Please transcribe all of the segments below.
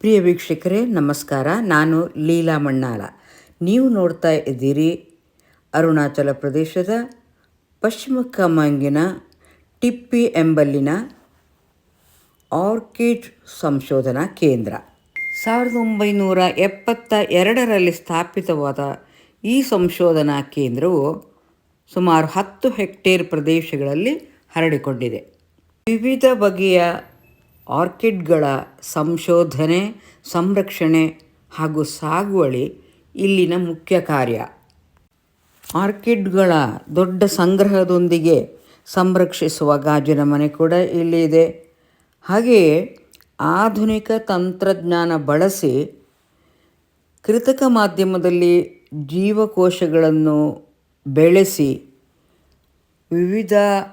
ಪ್ರಿಯ ವೀಕ್ಷಕರೇ, ನಮಸ್ಕಾರ. ನಾನು ಲೀಲಾ ಮಣ್ಣಾಲ ನೀವು ನೋಡ್ತಾ ಇದ್ದೀರಿ ಅರುಣಾಚಲ ಪ್ರದೇಶದ ಪಶ್ಚಿಮ ಕಮಾಂಗಿನ ಟಿಪ್ಪಿ ಎಂಬಲ್ಲಿನ ಆರ್ಕಿಡ್ ಸಂಶೋಧನಾ ಕೇಂದ್ರ. ಸಾವಿರದ ಒಂಬೈನೂರ ಎಪ್ಪತ್ತ ಎರಡರಲ್ಲಿ ಸ್ಥಾಪಿತವಾದ ಈ ಸಂಶೋಧನಾ ಕೇಂದ್ರವು ಸುಮಾರು ಹತ್ತು ಹೆಕ್ಟೇರ್ ಪ್ರದೇಶಗಳಲ್ಲಿ ಹರಡಿಕೊಂಡಿದೆ. ವಿವಿಧ ಬಗೆಯ ಆರ್ಕಿಡ್ಗಳ ಸಂಶೋಧನೆ, ಸಂರಕ್ಷಣೆ ಹಾಗೂ ಸಾಗುವಳಿ ಇಲ್ಲಿನ ಮುಖ್ಯ ಕಾರ್ಯ. ಆರ್ಕಿಡ್ಗಳ ದೊಡ್ಡ ಸಂಗ್ರಹದೊಂದಿಗೆ ಸಂರಕ್ಷಿಸುವ ಗಾಜಿನ ಮನೆ ಕೂಡ ಇಲ್ಲಿ ಇದೆ. ಹಾಗೆಯೇ ಆಧುನಿಕ ತಂತ್ರಜ್ಞಾನ ಬಳಸಿ ಕೃತಕ ಮಾಧ್ಯಮದಲ್ಲಿ ಜೀವಕೋಶಗಳನ್ನು ಬೆಳೆಸಿ ವಿವಿಧ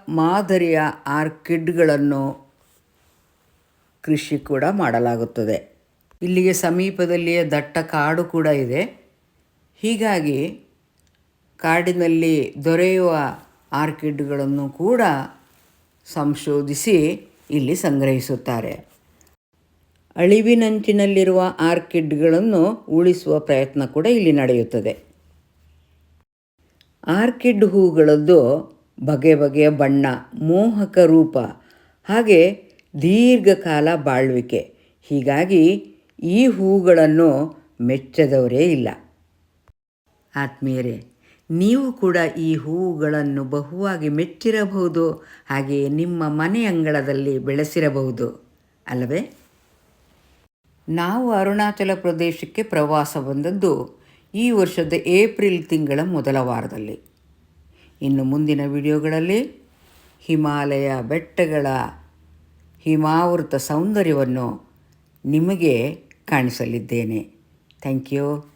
ಮಾದರಿಯ ಆರ್ಕಿಡ್ಗಳನ್ನು ಕೃಷಿ ಕೂಡ ಮಾಡಲಾಗುತ್ತದೆ. ಇಲ್ಲಿಗೆ ಸಮೀಪದಲ್ಲಿಯೇ ದಟ್ಟ ಕಾಡು ಕೂಡ ಇದೆ. ಹೀಗಾಗಿ ಕಾಡಿನಲ್ಲಿ ದೊರೆಯುವ ಆರ್ಕಿಡ್ಗಳನ್ನು ಕೂಡ ಸಂಶೋಧಿಸಿ ಇಲ್ಲಿ ಸಂಗ್ರಹಿಸುತ್ತಾರೆ. ಅಳಿವಿನಂಚಿನಲ್ಲಿರುವ ಆರ್ಕಿಡ್ಗಳನ್ನು ಉಳಿಸುವ ಪ್ರಯತ್ನ ಕೂಡ ಇಲ್ಲಿ ನಡೆಯುತ್ತದೆ. ಆರ್ಕಿಡ್ ಹೂಗಳದ್ದು ಬಗೆ ಬಗೆಯ ಬಣ್ಣ, ಮೋಹಕ ರೂಪ, ಹಾಗೆ ದೀರ್ಘಕಾಲ ಬಾಳ್ವಿಕೆ. ಹೀಗಾಗಿ ಈ ಹೂಗಳನ್ನು ಮೆಚ್ಚದವರೇ ಇಲ್ಲ. ಆತ್ಮೀಯರೇ, ನೀವು ಕೂಡ ಈ ಹೂವುಗಳನ್ನು ಬಹುವಾಗಿ ಮೆಚ್ಚಿರಬಹುದು, ಹಾಗೆಯೇ ನಿಮ್ಮ ಮನೆ ಅಂಗಳದಲ್ಲಿ ಬೆಳೆಸಿರಬಹುದು, ಅಲ್ಲವೇ? ನಾವು ಅರುಣಾಚಲ ಪ್ರದೇಶಕ್ಕೆ ಪ್ರವಾಸ ಬಂದದ್ದು ಈ ವರ್ಷದ ಏಪ್ರಿಲ್ ತಿಂಗಳ ಮೊದಲ ವಾರದಲ್ಲಿ. ಇನ್ನು ಮುಂದಿನ ವಿಡಿಯೋಗಳಲ್ಲಿ ಹಿಮಾಲಯ ಬೆಟ್ಟಗಳ ಹಿಮಾವೃತ ಸೌಂದರ್ಯವನ್ನು ನಿಮಗೆ ಕಾಣಿಸಲಿದ್ದೇನೆ. Thank you